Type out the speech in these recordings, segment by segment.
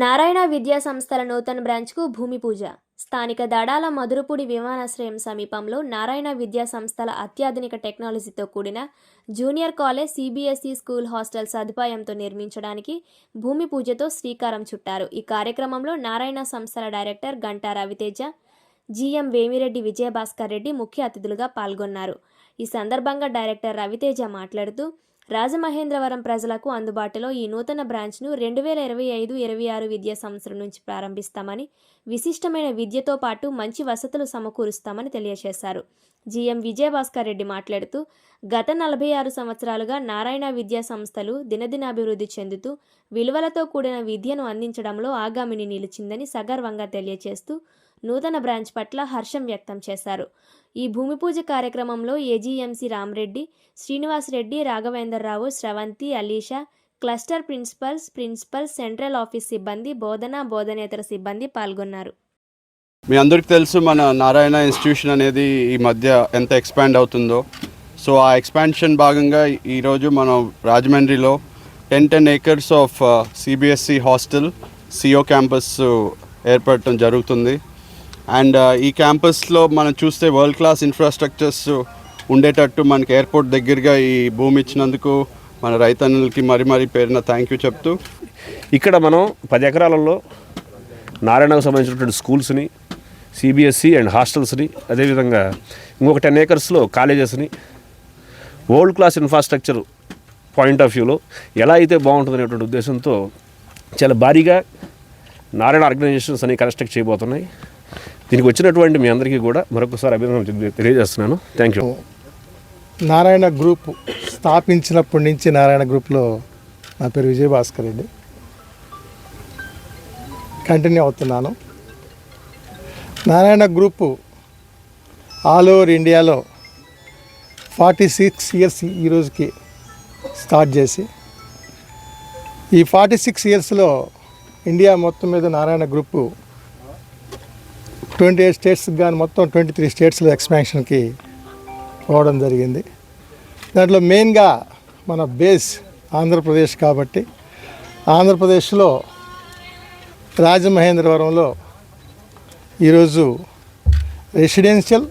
నారాయణ విద్యా సంస్థల నూతన బ్రాంచ్కు భూమి పూజ. స్థానిక దడాల మధురపూడి విమానాశ్రయం సమీపంలో నారాయణ విద్యా సంస్థల అత్యాధునిక టెక్నాలజీతో కూడిన junior college CBSE school hostel సదుపాయంతో నిర్మించడానికి భూమి పూజతో శ్రీకారం చుట్టారు. ఈ కార్యక్రమంలో నారాయణ సంస్థల డైరెక్టర్ గంటా రవితేజ జిఎం వేమిరెడ్డి విజయభాస్కర్ రెడ్డి ముఖ్య అతిథులుగా పాల్గొన్నారు. ఈ సందర్భంగా డైరెక్టర్ రవితేజ మాట్లాడుతూ రాజమహేంద్రవరం ప్రజలకు అందుబాటులో ఈ నూతన బ్రాంచ్ను రెండు వేల ఇరవై ఐదు ఇరవై ఆరు విద్యా సంవత్సరం నుంచి ప్రారంభిస్తామని విశిష్టమైన విద్యతో పాటు మంచి వసతులు సమకూరుస్తామని తెలియజేశారు. జిఎం విజయభాస్కర్ రెడ్డి మాట్లాడుతూ గత నలభై ఆరు సంవత్సరాలుగా నారాయణ విద్యా సంస్థలు దినదినాభివృద్ధి చెందుతూ విలువలతో కూడిన విద్యను అందించడంలో ఆగామిని నిలిచిందని సగర్వంగా తెలియచేస్తూ నూతన బ్రాంచ్ పట్ల హర్షం వ్యక్తం చేశారు. ఈ భూమి పూజ కార్యక్రమంలో AGMC Ramareddy Srinivas Reddy Raghavendra Rao Sravanthi Alisha cluster principals principal central office సిబ్బంది బోధన బోధనేతర సిబ్బంది పాల్గొన్నారు. మీ అందరికి తెలుసు మన నారాయణ ఇన్స్టిట్యూషన్ అనేది ఈ మధ్య ఎంత ఎక్స్పాండ్ అవుతుందో. సో ఆ ఎక్స్పాన్షన్ భాగంగా ఈరోజు మనం రాజమండ్రిలో ten ten acres of CBSE hostel CO campus ఏర్పడటం జరుగుతుంది. అండ్ ఈ క్యాంపస్లో మనం చూస్తే వరల్డ్ క్లాస్ ఇన్ఫ్రాస్ట్రక్చర్స్ ఉండేటట్టు మనకి ఎయిర్పోర్ట్ దగ్గరగా ఈ భూమి ఇచ్చినందుకు మన రైతన్నులకి మరి మరి పేరున థ్యాంక్ యూ చెప్తూ. ఇక్కడ మనం పది ఎకరాలలో నారాయణకు సంబంధించినటువంటి స్కూల్స్ని సిబిఎస్ఈ అండ్ హాస్టల్స్ని అదేవిధంగా ఇంకొక టెన్ ఏకర్స్లో కాలేజెస్ని world class infrastructure point of వ్యూలో ఎలా అయితే బాగుంటుందనేటువంటి ఉద్దేశంతో చాలా భారీగా నారాయణ ఆర్గనైజేషన్స్ అనేవి కన్స్ట్రక్ట్ చేయబోతున్నాయి. దీనికి వచ్చినటువంటి మీ అందరికీ కూడా మరొకసారి అభినందన తెలియజేస్తున్నాను. థ్యాంక్ యూ నారాయణ గ్రూప్ స్థాపించినప్పటి నుంచి నారాయణ గ్రూప్లో నా పేరు విజయభాస్కర్ రెడ్డి. కంటిన్యూ అవుతున్నాను. నారాయణ గ్రూపు ఆల్ ఓవర్ ఇండియాలో ఫార్టీ సిక్స్ ఇయర్స్ ఈరోజుకి స్టార్ట్ చేసి ఈ ఫార్టీ సిక్స్ ఇయర్స్లో ఇండియా మొత్తం మీద నారాయణ గ్రూపు ట్వంటీ ఎయిట్ స్టేట్స్కి కానీ మొత్తం ట్వంటీ త్రీ స్టేట్స్లో ఎక్స్పాన్షన్కి పోవడం జరిగింది. దాంట్లో మెయిన్గా మన బేస్ ఆంధ్రప్రదేశ్ కాబట్టి ఆంధ్రప్రదేశ్లో రాజమహేంద్రవరంలో ఈరోజు residential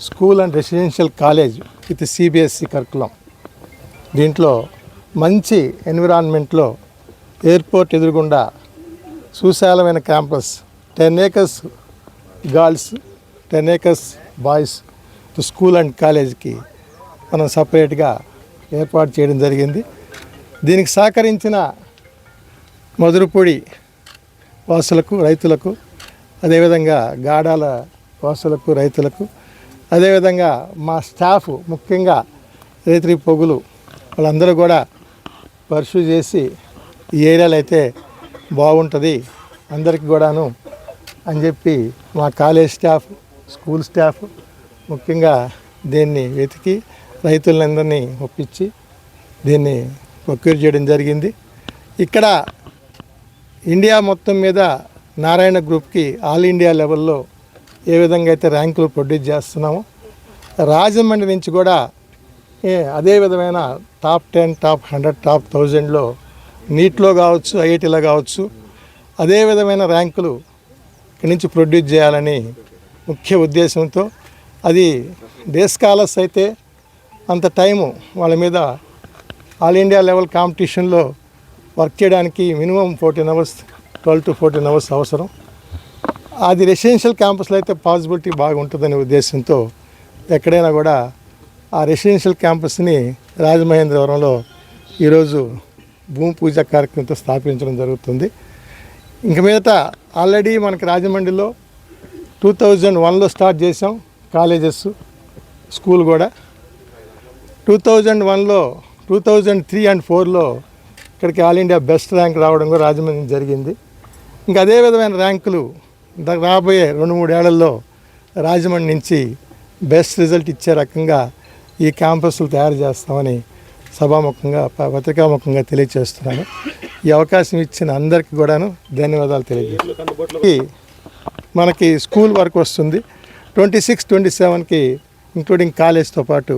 school and residential college with CBSE curriculum దీంట్లో మంచి ఎన్విరాన్మెంట్లో ఎయిర్పోర్ట్ ఎదురుగుండా సుశాలమైన campus ten acres girls ten acres boys school and కాలేజ్కి మనం సపరేట్గా ఏర్పాటు చేయడం జరిగింది. దీనికి సహకరించిన మధురపూడి వాసులకు రైతులకు అదేవిధంగా గాడాల వాసులకు రైతులకు అదేవిధంగా మా స్టాఫ్ ముఖ్యంగా రైతు పొగులు వాళ్ళందరూ కూడా పర్సూ చేసి ఈ ఏరియాలో అయితే బాగుంటుంది అందరికి కూడాను అని చెప్పి మా కాలేజ్ స్టాఫ్ స్కూల్ స్టాఫ్ ముఖ్యంగా దీన్ని వెతికి రైతులందరినీ ఒప్పించి దీన్ని ప్రొక్యూర్ చేయడం జరిగింది. ఇక్కడ ఇండియా మొత్తం మీద నారాయణ గ్రూప్కి ఆల్ ఇండియా లెవెల్లో ఏ విధంగా అయితే ర్యాంకులు ప్రొడ్యూస్ చేస్తున్నామో రాజమండ్రి నుంచి కూడా ఏ అదే విధమైన top ten top hundred top థౌజండ్లో నీట్లో కావచ్చు ఐఐటీలో కావచ్చు అదే విధమైన ర్యాంకులు ఇక్కడి నుంచి ప్రొడ్యూస్ చేయాలని ముఖ్య ఉద్దేశంతో అది డే స్కాలర్స్ అయితే అంత టైము వాళ్ళ మీద ఆల్ ఇండియా లెవెల్ కాంపిటీషన్లో వర్క్ చేయడానికి minimum fourteen hours twelve to fourteen hours అవసరం. అది రెసిడెన్షియల్ క్యాంపస్లో అయితే పాసిబిలిటీ బాగుంటుందనే ఉద్దేశంతో ఎక్కడైనా కూడా ఆ రెసిడెన్షియల్ క్యాంపస్ని రాజమహేంద్రవరంలో ఈరోజు భూమి పూజ కార్యక్రమంతో స్థాపించడం జరుగుతుంది. ఇంక మీదట ఆల్రెడీ మనకి రాజమండ్రిలో టూ థౌజండ్ వన్లో స్టార్ట్ చేసాం కాలేజెస్ స్కూల్ కూడా. టూ థౌజండ్ వన్లో టూ థౌజండ్ త్రీ అండ్ ఫోర్లో ఇక్కడికి ఆల్ ఇండియా బెస్ట్ ర్యాంక్ రావడం కూడా రాజమండ్రి జరిగింది. ఇంకా అదే విధమైన ర్యాంకులు రాబోయే రెండు మూడేళ్ళలో రాజమండ్రి నుంచి బెస్ట్ రిజల్ట్ ఇచ్చే రకంగా ఈ క్యాంపస్లు తయారు చేస్తామని సభాముఖంగా పత్రికాముఖంగా తెలియజేస్తున్నాను ఈ అవకాశం ఇచ్చిన అందరికీ కూడాను ధన్యవాదాలు తెలియజేస్తున్నాను. మనకి స్కూల్ వరకు వస్తుంది. ట్వంటీ సిక్స్ ట్వంటీ సెవెన్కి ఇంక్లూడింగ్ కాలేజ్తో పాటు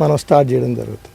మనం స్టార్ట్ చేయడం జరుగుతుంది.